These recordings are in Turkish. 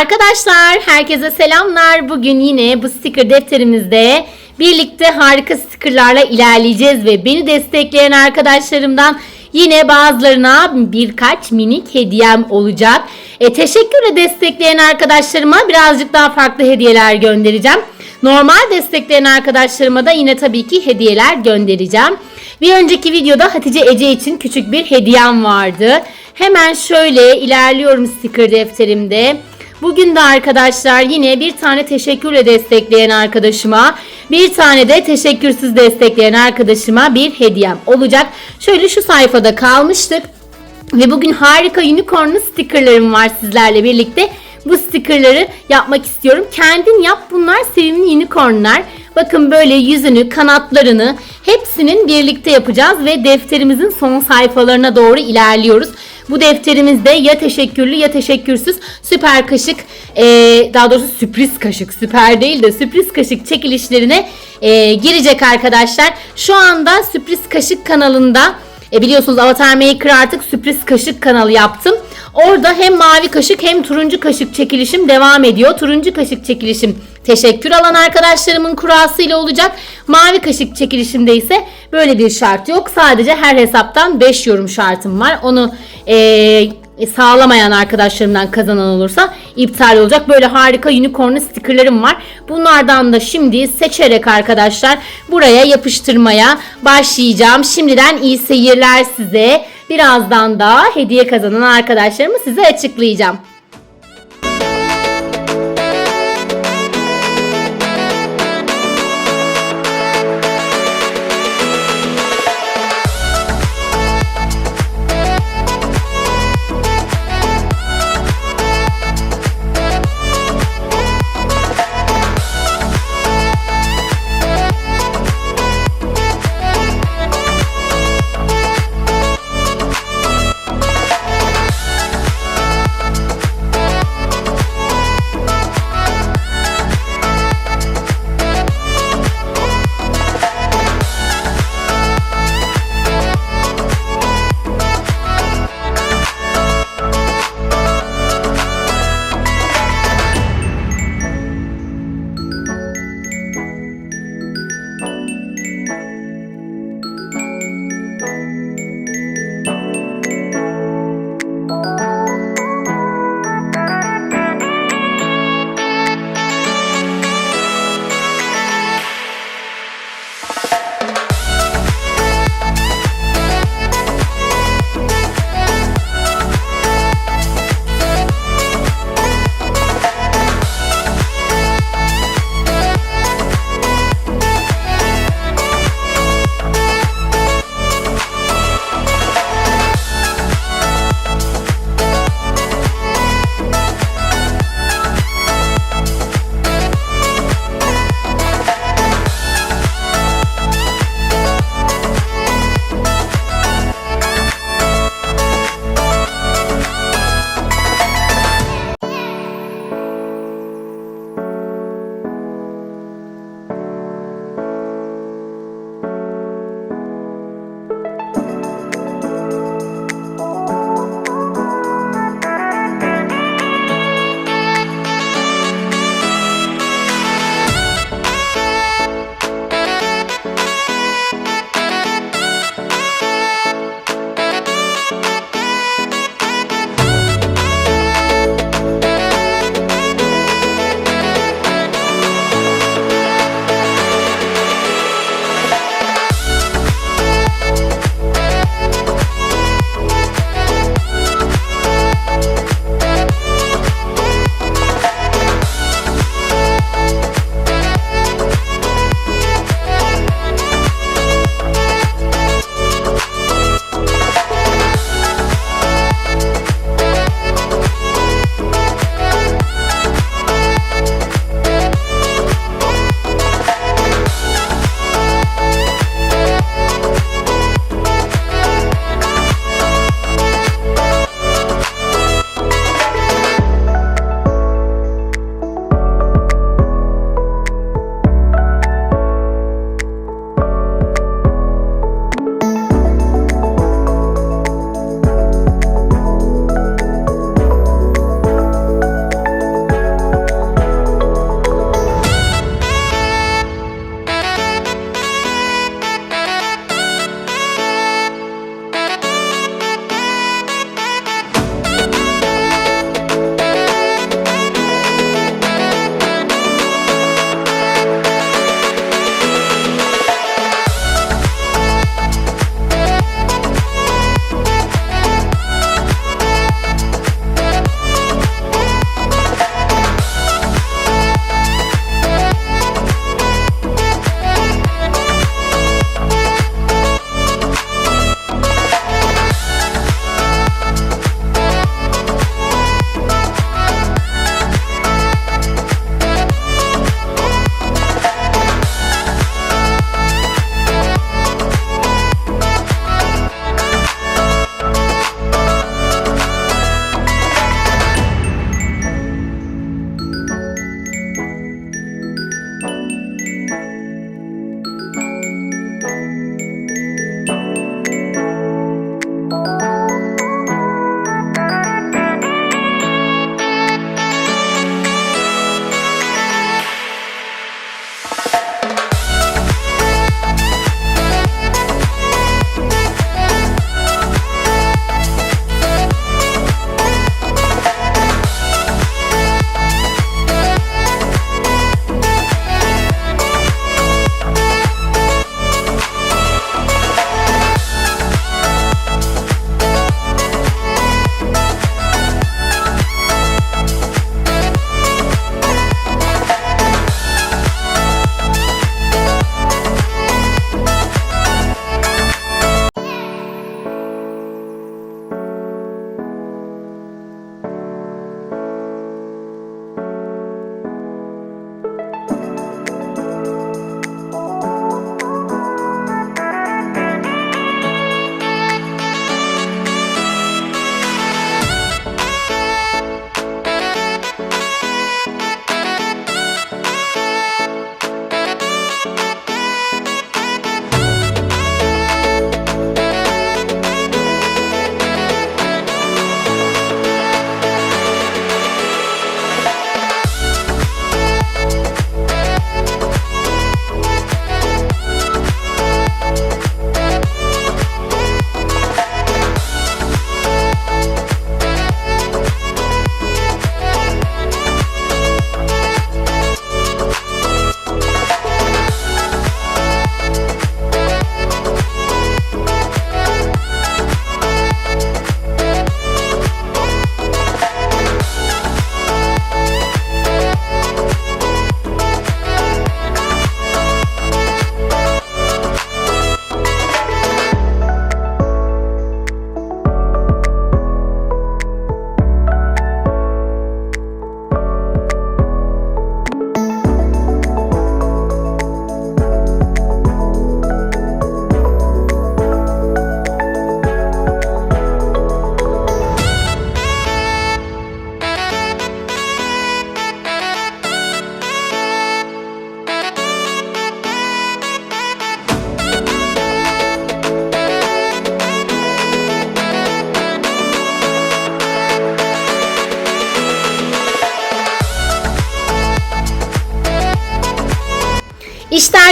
Arkadaşlar herkese selamlar. Bugün yine bu sticker defterimizde birlikte harika stickerlarla ilerleyeceğiz ve beni destekleyen arkadaşlarımdan yine bazılarına birkaç minik hediyem olacak. E, teşekkürle destekleyen arkadaşlarıma birazcık daha farklı hediyeler göndereceğim. Normal destekleyen arkadaşlarıma da yine tabii ki hediyeler göndereceğim. Bir önceki videoda Hatice Ece için küçük bir hediyem vardı. Hemen şöyle ilerliyorum sticker defterimde. Bugün de arkadaşlar yine bir tane teşekkürle destekleyen arkadaşıma, bir tane de teşekkürsüz destekleyen arkadaşıma bir hediyem olacak. Şöyle şu sayfada kalmıştık. Ve bugün harika unicornlu stickerlarım var sizlerle birlikte. Bu stickerları yapmak istiyorum. Kendin yap bunlar sevimli unicornlar. Bakın böyle yüzünü, kanatlarını hepsinin birlikte yapacağız ve defterimizin son sayfalarına doğru ilerliyoruz. Bu defterimizde ya teşekkürlü ya teşekkürsüz süper kaşık e, daha doğrusu sürpriz kaşık süper değil de sürpriz kaşık çekilişlerine e, girecek arkadaşlar. Şu anda sürpriz kaşık kanalında e, biliyorsunuz Avatar Maker artık sürpriz kaşık kanalı yaptım. Orada hem mavi kaşık hem turuncu kaşık çekilişim devam ediyor. Turuncu kaşık çekilişim teşekkür alan arkadaşlarımın kurasıyla olacak. Mavi kaşık çekilişimde ise böyle bir şart yok. Sadece her hesaptan 5 yorum şartım var. Onu eee sağlamayan arkadaşlarımdan kazanan olursa iptal olacak. Böyle harika unicornlu stickerlarım var. Bunlardan da şimdi seçerek arkadaşlar buraya yapıştırmaya başlayacağım. Şimdiden iyi seyirler size. Birazdan da hediye kazanan arkadaşlarımı size açıklayacağım.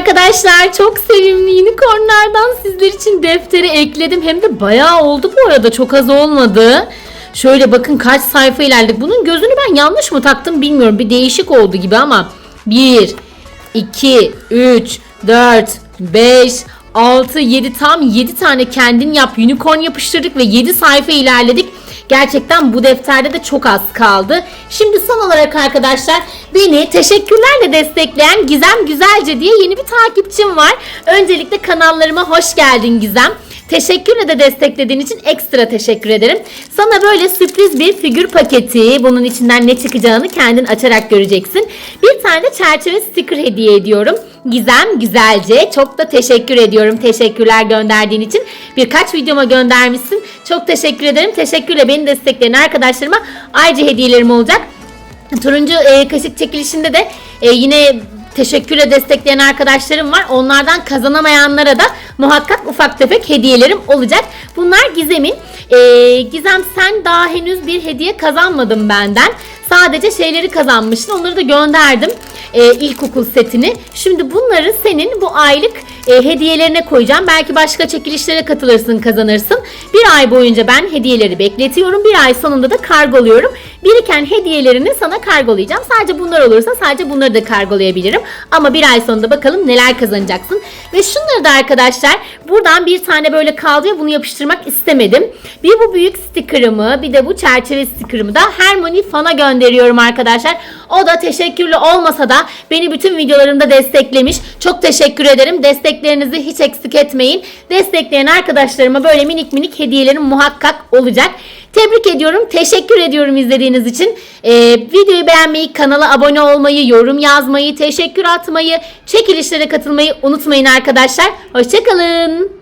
Arkadaşlar çok sevimli unicornlardan sizler için defteri ekledim. Hem de bayağı oldu bu arada çok az olmadı. Şöyle bakın kaç sayfa ilerledik. Bunun gözünü ben yanlış mı taktım bilmiyorum. Bir değişik oldu gibi ama 1, 2, 3, 4, 5, 6, 7 tam 7 tane kendin yap unicorn yapıştırdık ve 7 sayfa ilerledik. Gerçekten bu defterde de çok az kaldı. Şimdi son olarak arkadaşlar beni teşekkürlerle destekleyen Gizem Güzelce diye yeni bir takipçim var. Öncelikle kanallarıma hoş geldin Gizem. Teşekkürle de desteklediğin için ekstra teşekkür ederim. Sana böyle sürpriz bir figür paketi, bunun içinden ne çıkacağını kendin açarak göreceksin. Bir tane çerçeve sticker hediye ediyorum. Gizem güzelce. Çok da teşekkür ediyorum. Teşekkürler gönderdiğin için. Birkaç videoma göndermişsin. Çok teşekkür ederim. Teşekkürle beni destekleyen arkadaşlarıma ayrıca hediyelerim olacak. Turuncu e, kaşık çekilişinde de e, yine teşekkürle destekleyen arkadaşlarım var. Onlardan kazanamayanlara da muhakkak ufak tefek hediyelerim olacak. Bunlar Gizem'in. E, Gizem sen daha henüz bir hediye kazanmadın benden. Sadece şeyleri kazanmıştın. Onları da gönderdim. E, ilkokul setini. Şimdi bunları senin bu aylık e, hediyelerine koyacağım. Belki başka çekilişlere katılırsın, kazanırsın. Bir ay boyunca ben hediyeleri bekletiyorum. Bir ay sonunda da kargoluyorum. Biriken hediyelerini sana kargolayacağım. Sadece bunlar olursa sadece bunları da kargolayabilirim. Ama bir ay sonunda bakalım neler kazanacaksın. Ve şunları da arkadaşlar buradan bir tane böyle kaldı ya bunu yapıştırmak istemedim. Bir bu büyük sticker'ımı bir de bu çerçeve sticker'ımı da Harmony Fan'a gönderiyorum arkadaşlar. O da teşekkürlü olmasa da beni bütün videolarımda desteklemiş. Çok teşekkür ederim. Desteklerinizi hiç eksik etmeyin. Destekleyen arkadaşlarıma böyle minik minik hediyelerim muhakkak olacak. Tebrik ediyorum. Teşekkür ediyorum izlediğiniz için. Ee, videoyu beğenmeyi, kanala abone olmayı, yorum yazmayı, teşekkür atmayı, çekilişlere katılmayı unutmayın arkadaşlar. Hoşçakalın.